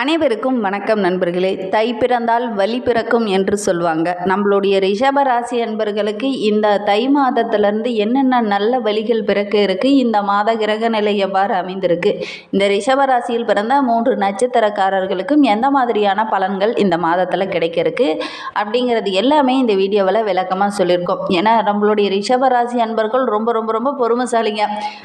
அனைவருக்கும் வணக்கம் நண்பர்களே. தை பிறந்தால் வழி பிறக்கும் என்று சொல்லுவாங்க நம்மளுடைய ரிஷப ராசி அன்பர்களுக்கு இந்த தை மாதத்திலிருந்து என்னென்ன நல்ல வழிகள் பிறக்க இருக்குது இந்த மாத கிரக நிலை எவ்வாறு அமைந்திருக்கு இந்த ரிஷப ராசியில் பிறந்த மூன்று நட்சத்திரக்காரர்களுக்கும் எந்த மாதிரியான பலன்கள் இந்த மாதத்தில் கிடைக்க இருக்கு அப்படிங்கிறது எல்லாமே இந்த வீடியோவில் விளக்கமாக சொல்லியிருக்கோம். ஏன்னா நம்மளுடைய ரிஷப ராசி அன்பர்கள் ரொம்ப ரொம்ப ரொம்ப பொறுமைசாலிங்க.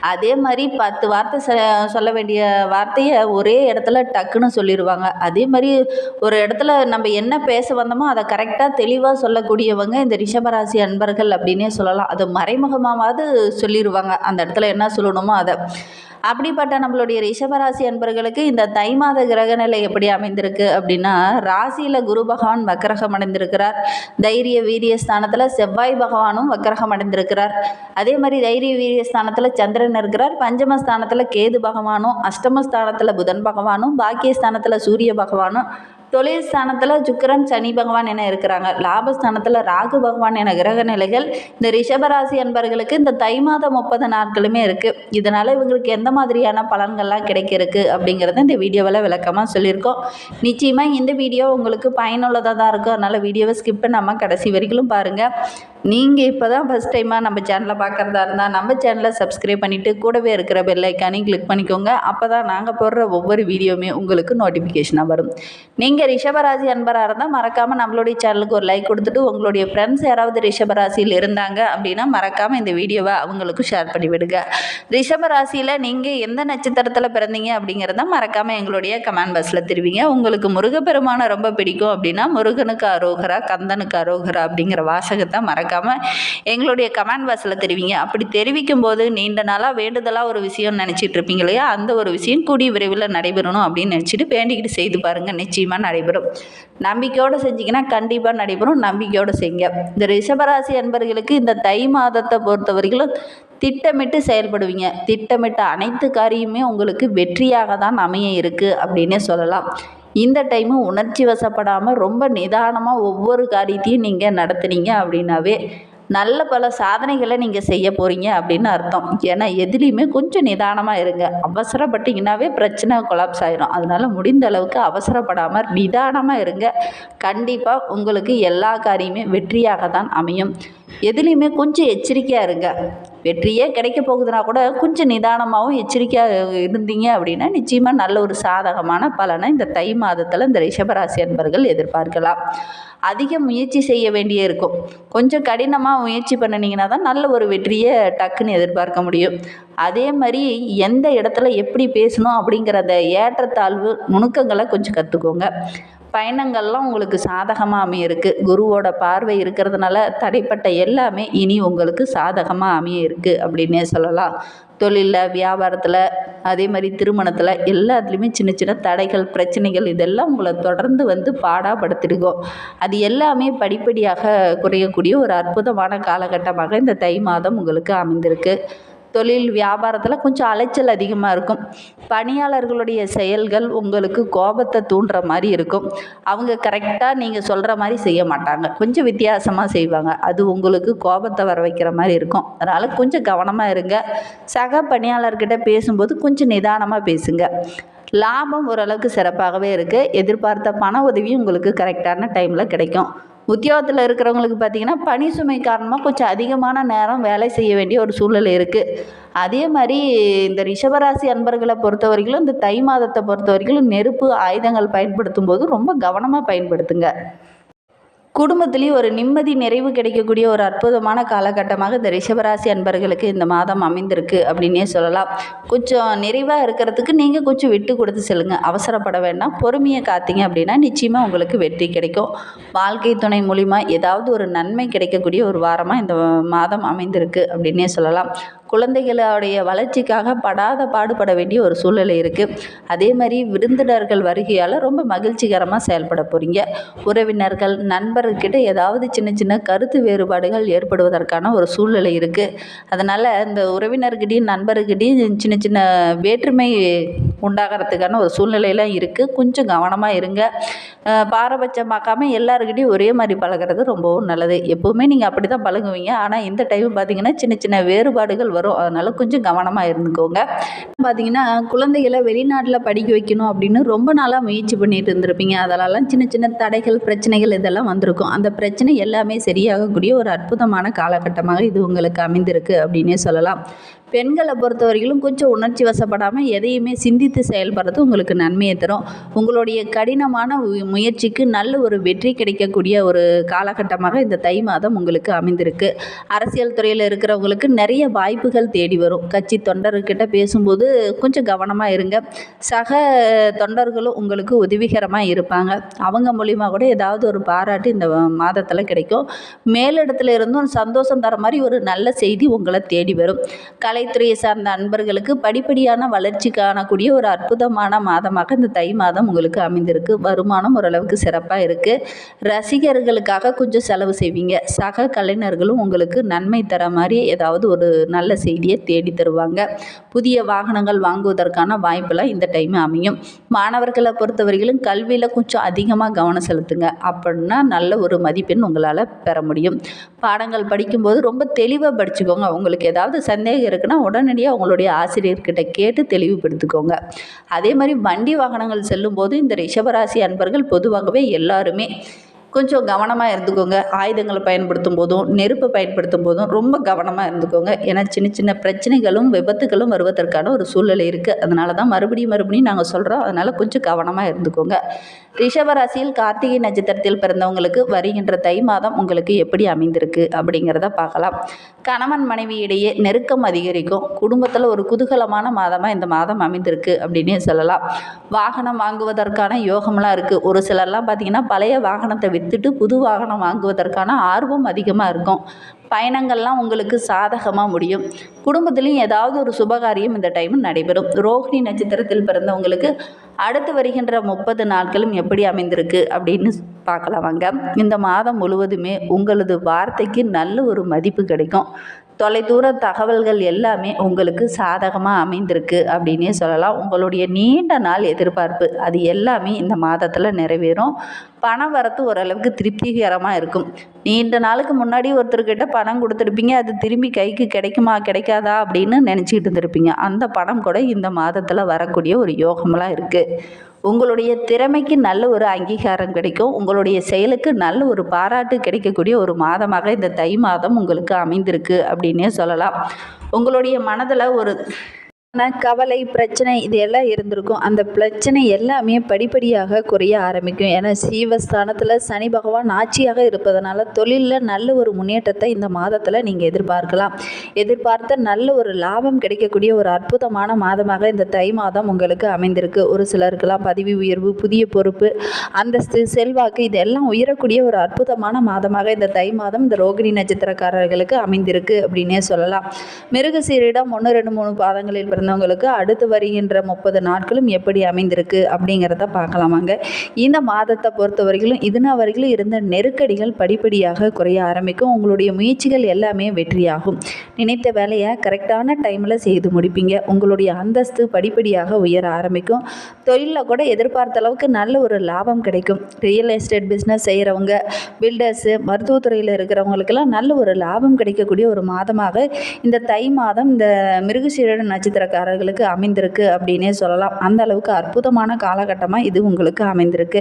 அதே மாதிரி பத்து வார்த்தை ச- சொல்ல வேண்டிய வார்த்தையை ஒரே இடத்துல டக்குன்னு சொல்லிடுவாங்க. அதே மாதிரி ஒரு இடத்துல நம்ம என்ன பேச வந்தோமோ அதை கரெக்டாக தெளிவாக சொல்லக்கூடியவங்க இந்த ரிஷபராசி அன்பர்கள் அப்படின்னே சொல்லலாம். அது மறைமுகமாவது சொல்லிடுவாங்க. அந்த இடத்துல என்ன சொல்லணுமோ அதை. அப்படிப்பட்ட நம்மளுடைய ரிஷபராசி அன்பர்களுக்கு இந்த தை மாத கிரகநிலை எப்படி அமைந்திருக்கு அப்படின்னா ராசியில் குரு பகவான் வக்கரகம் அடைந்திருக்கிறார். தைரிய வீரிய ஸ்தானத்தில் செவ்வாய் பகவானும் வக்கரகம் அடைந்திருக்கிறார். அதே மாதிரி தைரிய வீரிய ஸ்தானத்தில் சந்திரன் இருக்கிறார். பஞ்சமஸ்தானத்தில் கேது பகவானும் அஷ்டமஸ்தானத்தில் புதன் பகவானும் பாக்கியஸ்தானத்தில் சூரிய பகவானும் தொழில் ஸ்தானத்தில் சுக்கரன் சனி பகவான் என இருக்கிறாங்க. லாபஸ்தானத்தில் ராகு பகவான் என கிரக நிலைகள் இந்த ரிஷபராசி அன்பர்களுக்கு இந்த தை மாதம் முப்பது நாட்களுமே இருக்குது இதனால் இவங்களுக்கு எந்த மாதிரியான பலன்கள்லாம் கிடைக்கிறதுக்கு அப்படிங்கிறத இந்த வீடியோவில் விளக்கமாக சொல்லியிருக்கோம். நிச்சயமாக இந்த வீடியோ உங்களுக்கு பயனுள்ளதாக தான் இருக்கும். அதனால் வீடியோவை ஸ்கிப் பண்ணாமல் கடைசி வரைக்கும் பாருங்கள் நீங்கள் இப்போ தான் ஃபஸ்ட் டைமாக நம்ம சேனலை பார்க்குறதா இருந்தால் நம்ம சேனலை சப்ஸ்கிரைப் பண்ணிவிட்டு கூடவே இருக்கிற பெல் கிளிக் பண்ணிக்கோங்க. அப்போ தான் நாங்கள் போடுற ஒவ்வொரு வீடியோவுமே உங்களுக்கு நோட்டிஃபிகேஷனாக வரும். நீங்கள் ரிஷபராசி அன்பராக இருந்தால் மறக்காமல் நம்மளுடைய சேனலுக்கு ஒரு லைக் கொடுத்துட்டு உங்களுடைய ஃப்ரெண்ட்ஸ் யாராவது ரிஷபராசியில் இருந்தாங்க அப்படின்னா மறக்காமல் இந்த வீடியோவை அவங்களுக்கும் ஷேர் பண்ணி விடுங்க. ரிஷபராசியில் நீங்கள் எந்த நட்சத்திரத்தில் பிறந்தீங்க அப்படிங்கிறத மறக்காமல் எங்களுடைய கமெண்ட் பாக்ஸில் தெரிவிங்க. உங்களுக்கு முருகப்பெருமானை ரொம்ப பிடிக்கும் அப்படின்னா முருகனுக்கு அரோகரா கந்தனுக்கு அரோகரா அப்படிங்கிற வாசகத்தை மறக்காமல் எங்களுடைய கமெண்ட் பாக்ஸில் தெரிவிங்க. அப்படி தெரிவிக்கும் போது நீண்ட நாளாக வேண்டுதலாக ஒரு விஷயம் நினச்சிட்டு இருப்பீங்க இல்லையா? அந்த ஒரு விஷயம் கூடிய விரைவில் நடைபெறணும் அப்படின்னு நினச்சிட்டு வேண்டிக்கிட்டு செய்து பாருங்கள் நிச்சயமாக நடைபெறும். நம்பிக்கையோடு செஞ்சிங்கன்னா கண்டிப்பாக நடைபெறும். நம்பிக்கையோடு செய்யுங்க இந்த ரிஷபராசி அன்பர்களுக்கு இந்த தை மாதத்தை பொறுத்தவரைக்கும் திட்டமிட்டு செயல்படுவீங்க. திட்டமிட்ட அனைத்து காரியமே உங்களுக்கு வெற்றியாக தான் அமைய இருக்குது அப்படின்னே சொல்லலாம். இந்த டைமு உணர்ச்சி வசப்படாமல் ரொம்ப நிதானமாக ஒவ்வொரு காரியத்தையும் நீங்கள் நடத்துனீங்க அப்படின்னாவே நல்ல பல சாதனைகளை நீங்கள் செய்ய போகிறீங்க அப்படின்னு அர்த்தம். ஏன்னா எதுலேயுமே கொஞ்சம் நிதானமாக இருங்க. அவசரப்பட்டீங்கன்னாவே பிரச்சனை கொலாப்ஸ் ஆயிரும். அதனால் முடிந்த அளவுக்கு அவசரப்படாமல் நிதானமாக இருங்க. கண்டிப்பாக உங்களுக்கு எல்லா காரியமே வெற்றியாக தான் அமையும். எதுலேயுமே கொஞ்சம் எச்சரிக்கையாக இருங்க. வெற்றியே கிடைக்க போகுதுன்னா கூட கொஞ்சம் நிதானமாகவும் எச்சரிக்கையாக இருந்தீங்க அப்படின்னா நிச்சயமாக நல்ல ஒரு சாதகமான பலனை இந்த தை மாதத்தில் இந்த ரிஷபராசி அன்பர்கள் எதிர்பார்க்கலாம். அதிக முயற்சி செய்ய வேண்டிய இருக்கும். கொஞ்சம் கடினமாக முயற்சி பண்ணினீங்கன்னா தான் நல்ல ஒரு வெற்றியை டக்குன்னு எதிர்பார்க்க முடியும். அதே மாதிரி எந்த இடத்துல எப்படி பேசணும் அப்படிங்கிற அந்த ஏற்றத்தாழ்வு நுணுக்கங்களை கொஞ்சம் கற்றுக்கோங்க பயணங்கள்லாம் உங்களுக்கு சாதகமாக அமையிருக்கு குருவோட பார்வை இருக்கிறதுனால தடைப்பட்ட எல்லாமே இனி உங்களுக்கு சாதகமாக அமைய இருக்குது அப்படின்னே சொல்லலாம். தொழிலில் வியாபாரத்தில் அதே மாதிரி திருமணத்தில் எல்லாத்துலேயுமே சின்ன சின்ன தடைகள் பிரச்சனைகள் இதெல்லாம் உங்களை தொடர்ந்து வந்து பாடாப்படுத்திருக்கோம் அது எல்லாமே படிப்படியாக குறையக்கூடிய ஒரு அற்புதமான காலகட்டமாக இந்த தை மாதம் உங்களுக்கு அமைந்திருக்கு. தொழில் வியாபாரத்தில் கொஞ்சம் அலைச்சல் அதிகமாக இருக்கும். பணியாளர்களுடைய செயல்கள் உங்களுக்கு கோபத்தை தூண்டுற மாதிரி இருக்கும். அவங்க கரெக்டாக நீங்கள் சொல்கிற மாதிரி செய்ய மாட்டாங்க. கொஞ்சம் வித்தியாசமாக செய்வாங்க. அது உங்களுக்கு கோபத்தை வர வைக்கிற மாதிரி இருக்கும். அதனால் கொஞ்சம் கவனமாக இருங்க. சக பணியாளர்கிட்ட பேசும்போது கொஞ்சம் நிதானமாக பேசுங்க. லாபம் ஓரளவுக்கு சிறப்பாகவே இருக்குது எதிர்பார்த்த பண உதவியும் உங்களுக்கு கரெக்டான டைமில் கிடைக்கும். உத்தியோகத்தில் இருக்கிறவங்களுக்கு பார்த்தீங்கன்னா பணி சுமை காரணமாக கொஞ்சம் அதிகமான நேரம் வேலை செய்ய வேண்டிய ஒரு சூழ்நிலை இருக்குது அதே மாதிரி இந்த ரிஷபராசி அன்பர்களை பொறுத்த வரைக்கும் இந்த தை மாதத்தை பொறுத்த வரைக்கும் நெருப்பு ஆயுதங்கள் பயன்படுத்தும் போது ரொம்ப கவனமாக பயன்படுத்துங்க. குடும்பத்துலேயும் ஒரு நிம்மதி நிறைவு கிடைக்கக்கூடிய ஒரு அற்புதமான காலகட்டமாக இந்த ரிஷபராசி அன்பர்களுக்கு இந்த மாதம் அமைந்திருக்கு அப்படின்னே சொல்லலாம். கொஞ்சம் நிறைவாக இருக்கிறதுக்கு நீங்கள் கொஞ்சம் விட்டு கொடுத்து செல்லுங்க. அவசரப்பட வேண்டாம். பொறுமையை காத்தீங்க அப்படின்னா நிச்சயமாக உங்களுக்கு வெற்றி கிடைக்கும். வாழ்க்கை துணை மூலிமா ஏதாவது ஒரு நன்மை கிடைக்கக்கூடிய ஒரு வாரமாக இந்த மாதம் அமைந்திருக்கு அப்படின்னே சொல்லலாம். குழந்தைகளுடைய வளர்ச்சிக்காக படாத பாடுபட வேண்டிய ஒரு சூழ்நிலை இருக்குது அதே மாதிரி விருந்தினர்கள் வருகையால் ரொம்ப மகிழ்ச்சிகரமாக செயல்பட போகிறீங்க உறவினர்கள் நண்பர்கிட்ட ஏதாவது சின்ன சின்ன கருத்து வேறுபாடுகள் ஏற்படுவதற்கான ஒரு சூழ்நிலை இருக்குது அதனால் இந்த உறவினர்கிட்டையும் நண்பர்கிட்டையும் சின்ன சின்ன வேற்றுமை உண்டாகிறதுக்கான ஒரு சூழ்நிலையெல்லாம் இருக்குது கொஞ்சம் கவனமாக இருங்க. பாரபட்சமாக்காமல் பாரபட்சம் பார்க்காம எல்லாருக்கிட்டையும் ஒரே மாதிரி பழகுறது ரொம்பவும் நல்லது. எப்போவுமே நீங்கள் அப்படி தான் பழகுவீங்க. ஆனால் இந்த டைம் பார்த்தீங்கன்னா சின்ன சின்ன வேறுபாடுகள் வரும். அதனால் கொஞ்சம் கவனமாக இருந்துக்கோங்க. பார்த்தீங்கன்னா குழந்தைகளை வெளிநாட்டில் படிக்க வைக்கணும் அப்படின்னு ரொம்ப நாளாக முயற்சி பண்ணிட்டு இருந்திருப்பீங்க. அதெல்லாம் சின்ன சின்ன தடைகள் பிரச்சனைகள் இதெல்லாம் வந்திருக்கும். அந்த பிரச்சனை எல்லாமே சரியாகக்கூடிய ஒரு அற்புதமான காலகட்டமாக இது உங்களுக்கு அமைந்திருக்கு அப்படின்னே சொல்லலாம். பெண்களை பொறுத்த வரையிலும் கொஞ்சம் உணர்ச்சி வசப்படாமல் எதையுமே சிந்தித்து செயல்படுறது உங்களுக்கு நன்மையை தரும். உங்களுடைய கடினமான முயற்சிக்கு நல்ல ஒரு வெற்றி கிடைக்கக்கூடிய ஒரு காலகட்டமாக இந்த தை மாதம் உங்களுக்கு அமைந்திருக்கு. அரசியல் துறையில் இருக்கிறவங்களுக்கு நிறைய வாய்ப்புகள் தேடி வரும். கட்சி தொண்டர்கிட்ட பேசும்போது கொஞ்சம் கவனமாக இருங்க. சக தொண்டர்களும் உங்களுக்கு உதவிகரமாக இருப்பாங்க. அவங்க மூலிமா கூட ஏதாவது ஒரு பாராட்டு இந்த மாதத்தில் கிடைக்கும். மேலிடத்துல இருந்தும் சந்தோஷம் தர மாதிரி ஒரு நல்ல செய்தி உங்களை தேடி வரும். கலைத்துறையை சார்ந்த அன்பர்களுக்கு படிப்படியான வளர்ச்சி காணக்கூடிய ஒரு அற்புதமான மாதமாக இந்த தை மாதம் உங்களுக்கு அமைந்திருக்கு. வருமானம் ஓரளவுக்கு சிறப்பாக இருக்குது ரசிகர்களுக்காக கொஞ்சம் செலவு செய்வீங்க. சக கலைஞர்களும் உங்களுக்கு நன்மை தர மாதிரி ஏதாவது ஒரு நல்ல செய்தியை தேடி தருவாங்க. புதிய வாகனங்கள் வாங்குவதற்கான வாய்ப்பெல்லாம் இந்த டைம் அமையும். மாணவர்களை பொறுத்தவரையிலும் கல்வியில் கொஞ்சம் அதிகமாக கவனம் செலுத்துங்க. அப்படின்னா நல்ல ஒரு மதிப்பெண் உங்களால் பெற முடியும். பாடங்கள் படிக்கும்போது ரொம்ப தெளிவாக படிச்சுக்கோங்க. உங்களுக்கு ஏதாவது சந்தேகம் இருக்குன்னா உடனடியாக உங்களுடைய ஆசிரியர்கிட்ட கேட்டு தெளிவுபடுத்திக்கோங்க. அதே மாதிரி வண்டி வாகனங்கள் செல்லும்போது இந்த ரிஷபராசி அன்பர்கள் பொதுவாகவே எல்லாருமே கொஞ்சம் கவனமாக இருந்துக்கோங்க. ஆயுதங்களை பயன்படுத்தும் போதும் நெருப்பை பயன்படுத்தும் போதும் ரொம்ப கவனமாக இருந்துக்கோங்க. ஏன்னா சின்ன சின்ன பிரச்சனைகளும் விபத்துகளும் வருவதற்கான ஒரு சூழ்நிலை இருக்குது அதனால தான் மறுபடியும் மறுபடியும் நாங்கள் சொல்கிறோம் அதனால் கொஞ்சம் கவனமாக இருந்துக்கோங்க. ரிஷபராசியில் கார்த்திகை நட்சத்திரத்தில் பிறந்தவங்களுக்கு வருகின்ற தை மாதம் உங்களுக்கு எப்படி அமைந்திருக்கு அப்படிங்கிறத பார்க்கலாம். கணவன் மனைவியிடையே நெருக்கம் அதிகரிக்கும். குடும்பத்தில் ஒரு குதூகலமான மாதமாக இந்த மாதம் அமைந்திருக்கு அப்படின்னே சொல்லலாம். வாகனம் வாங்குவதற்கான யோகம்லாம் இருக்குது ஒரு சிலர்லாம் பார்த்திங்கன்னா பழைய வாகனத்தை விற்றுட்டு புது வாகனம் வாங்குவதற்கான ஆர்வம் அதிகமாக இருக்கும். பயணங்கள்லாம் உங்களுக்கு சாதகமாக முடியும். குடும்பத்துலேயும் ஏதாவது ஒரு சுபகாரியம் இந்த டைம் நடைபெறும். ரோஹிணி நட்சத்திரத்தில் பிறந்தவங்களுக்கு அடுத்து வருகின்ற முப்பது நாட்களும் எப்படி அமைந்திருக்கு அப்படின்னு பார்க்கலாம் வாங்க. இந்த மாதம் முழுவதுமே உங்களது வார்த்தைக்கு நல்ல ஒரு மதிப்பு கிடைக்கும். தொலைதூர தகவல்கள் எல்லாமே உங்களுக்கு சாதகமாக அமைந்திருக்கு அப்படின்னே சொல்லலாம். உங்களுடைய நீண்ட நாள் எதிர்பார்ப்பு அது எல்லாமே இந்த மாதத்தில் நிறைவேறும். பண வரத்து ஓரளவுக்கு திருப்திகரமாக இருக்கும். நீண்ட நாளுக்கு முன்னாடி ஒருத்தர்கிட்ட பணம் கொடுத்துருப்பீங்க அது திரும்பி கைக்கு கிடைக்குமா கிடைக்காதா அப்படின்னு நினச்சிக்கிட்டு இருந்திருப்பீங்க. அந்த பணம் கூட இந்த மாதத்தில் வரக்கூடிய ஒரு யோகமெல்லாம் இருக்குது உங்களுடைய திறமைக்கு நல்ல ஒரு அங்கீகாரம் கிடைக்கும். உங்களுடைய செயலுக்கு நல்ல ஒரு பாராட்டு கிடைக்கக்கூடிய ஒரு மாதமாக இந்த தை மாதம் உங்களுக்கு அமைந்திருக்கு அப்படின்னே சொல்லலாம். உங்களுடைய மனதில் ஒரு கவலை பிரச்சனை இது எல்லாம் இருந்திருக்கும். அந்த பிரச்சனை எல்லாமே படிப்படியாக குறைய ஆரம்பிக்கும். ஏன்னா சீவஸ்தானத்தில் சனி பகவான் ஆட்சியாக இருப்பதனால தொழிலில் நல்ல ஒரு முன்னேற்றத்தை இந்த மாதத்தில் நீங்கள் எதிர்பார்க்கலாம். எதிர்பார்த்த நல்ல ஒரு லாபம் கிடைக்கக்கூடிய ஒரு அற்புதமான மாதமாக இந்த தை மாதம் உங்களுக்கு அமைந்திருக்கு. ஒரு சிலருக்கெல்லாம் பதவி உயர்வு புதிய பொறுப்பு அந்தஸ்து செல்வாக்கு இதெல்லாம் உயரக்கூடிய ஒரு அற்புதமான மாதமாக இந்த தை மாதம் இந்த ரோகிணி நட்சத்திரக்காரர்களுக்கு அமைந்திருக்கு அப்படின்னே சொல்லலாம். மிருகசீரிடம் ஒன்று ரெண்டு மூணு பாதங்களில் இருந்தவங்களுக்கு அடுத்து வருகின்ற முப்பது நாட்களும் எப்படி அமைந்திருக்கு அப்படிங்கிறத பார்க்கலாமாங்க இந்த மாதத்தை பொறுத்த வரைக்கும் இதுனா வரைக்கும் இருந்த நெருக்கடிகள் படிப்படியாக குறைய ஆரம்பிக்கும். உங்களுடைய முயற்சிகள் எல்லாமே வெற்றியாகும். நினைத்த வேலையை கரெக்டான டைமில் செய்து முடிப்பீங்க. உங்களுடைய அந்தஸ்து படிப்படியாக உயர ஆரம்பிக்கும். தொழிலில் கூட எதிர்பார்த்த அளவுக்கு நல்ல ஒரு லாபம் கிடைக்கும். ரியல் எஸ்டேட் பிஸ்னஸ் செய்கிறவங்க பில்டர்ஸு மருத்துவத்துறையில் இருக்கிறவங்களுக்கெல்லாம் நல்ல ஒரு லாபம் கிடைக்கக்கூடிய ஒரு மாதமாக இந்த தை மாதம் இந்த மிருகசீரட நட்சத்திரக்காரர்களுக்கு அமைந்திருக்கு அப்படின்னே சொல்லலாம். அந்த அளவுக்கு அற்புதமான காலகட்டமாக இது உங்களுக்கு அமைந்திருக்கு.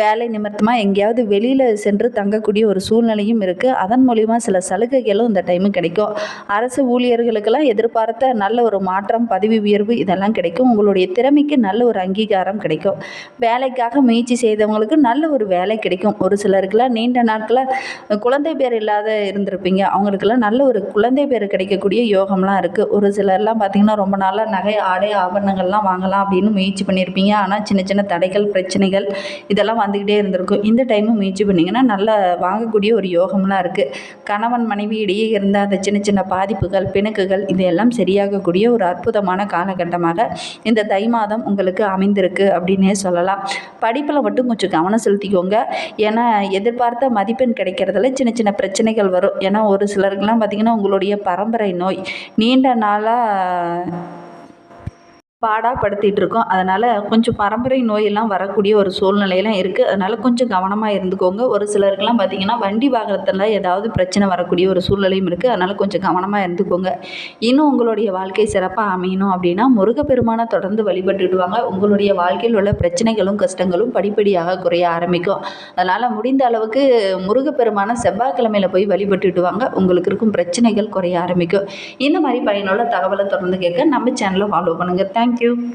வேலை நிமித்தமாக எங்கேயாவது வெளியில் சென்று தங்கக்கூடிய ஒரு சூழ்நிலையும் இருக்குது அதன் மூலிமா சில சலுகைகளும் இந்த டைமு கிடைக்கும். அரசு ஊழியர்களுக்கெல்லாம் எதிர்பார்த்த நல்ல ஒரு மாற்றம் பதவி உயர்வு இதெல்லாம் கிடைக்கும். உங்களுடைய திறமைக்கு நல்ல ஒரு அங்கீகாரம் கிடைக்கும். வேலைக்காக முயற்சி செய்தவங்களுக்கு நல்ல ஒரு வேலை கிடைக்கும். ஒரு சிலருக்குலாம் நீண்ட நாட்களில் குழந்தை பேர் இல்லாத இருந்திருப்பீங்க. அவங்களுக்கெல்லாம் நல்ல ஒரு குழந்தை பேர் கிடைக்கக்கூடிய யோகம்லாம் இருக்குது ஒரு சிலர்லாம் பார்த்திங்கன்னா ரொம்ப நாள் நாளாக நகை ஆடை ஆபரணங்கள்லாம் வாங்கலாம் அப்படின்னு முயற்சி பண்ணியிருப்பீங்க. ஆனால் சின்ன சின்ன தடைகள் பிரச்சனைகள் இதெல்லாம் வந்துக்கிட்டே இருந்திருக்கும் இந்த டைமும் முயற்சி பண்ணிங்கன்னா நல்லா வாங்கக்கூடிய ஒரு யோகம்லாம் இருக்குது கணவன் மனைவி இடையே இருந்த அந்த சின்ன சின்ன பாதிப்புகள் பிணக்குகள் இதையெல்லாம் சரியாகக்கூடிய ஒரு அற்புதமான காலகட்டமாக இந்த தை மாதம் உங்களுக்கு அமைந்திருக்கு அப்படின்னே சொல்லலாம். படிப்பில் மட்டும் கொஞ்சம் கவனம் செலுத்திக்கோங்க. ஏன்னா எதிர்பார்த்த மதிப்பெண் கிடைக்கிறதுல சின்ன சின்ன பிரச்சனைகள் வரும். ஏன்னா ஒரு சிலருக்குலாம் பார்த்திங்கன்னா உங்களுடைய பரம்பரை நோய். நீண்ட நாளாக பாடாப்படுத்திட்டு இருக்கோம் அதனால் கொஞ்சம் பரம்பரை நோயெல்லாம் வரக்கூடிய ஒரு சூழ்நிலையெல்லாம் இருக்குது அதனால் கொஞ்சம் கவனமாக இருந்துக்கோங்க. ஒரு சிலருக்கெல்லாம் பார்த்திங்கன்னா வண்டி வாகனத்தில் ஏதாவது பிரச்சனை வரக்கூடிய ஒரு சூழ்நிலையும் இருக்குது அதனால் கொஞ்சம் கவனமாக இருந்துக்கோங்க. இன்னும் உங்களுடைய வாழ்க்கை சிறப்பாக அமையணும் அப்படின்னா முருகப்பெருமானை தொடர்ந்து வழிபட்டுடுவாங்க. உங்களுடைய வாழ்க்கையில் உள்ள பிரச்சனைகளும் கஷ்டங்களும் படிப்படியாக குறைய ஆரம்பிக்கும். அதனால் முடிந்த அளவுக்கு முருகப்பெருமானை செவ்வாய்க்கிழமையில் போய் வழிபட்டுட்டு வாங்க உங்களுக்கு இருக்கும் பிரச்சனைகள் குறைய ஆரம்பிக்கும். இந்த மாதிரி பயனுள்ள தகவலை தொடர்ந்து கேட்க நம்ம சேனலை ஃபாலோ பண்ணுங்கள் ಥ್ಯಾಂಕ್ ಯು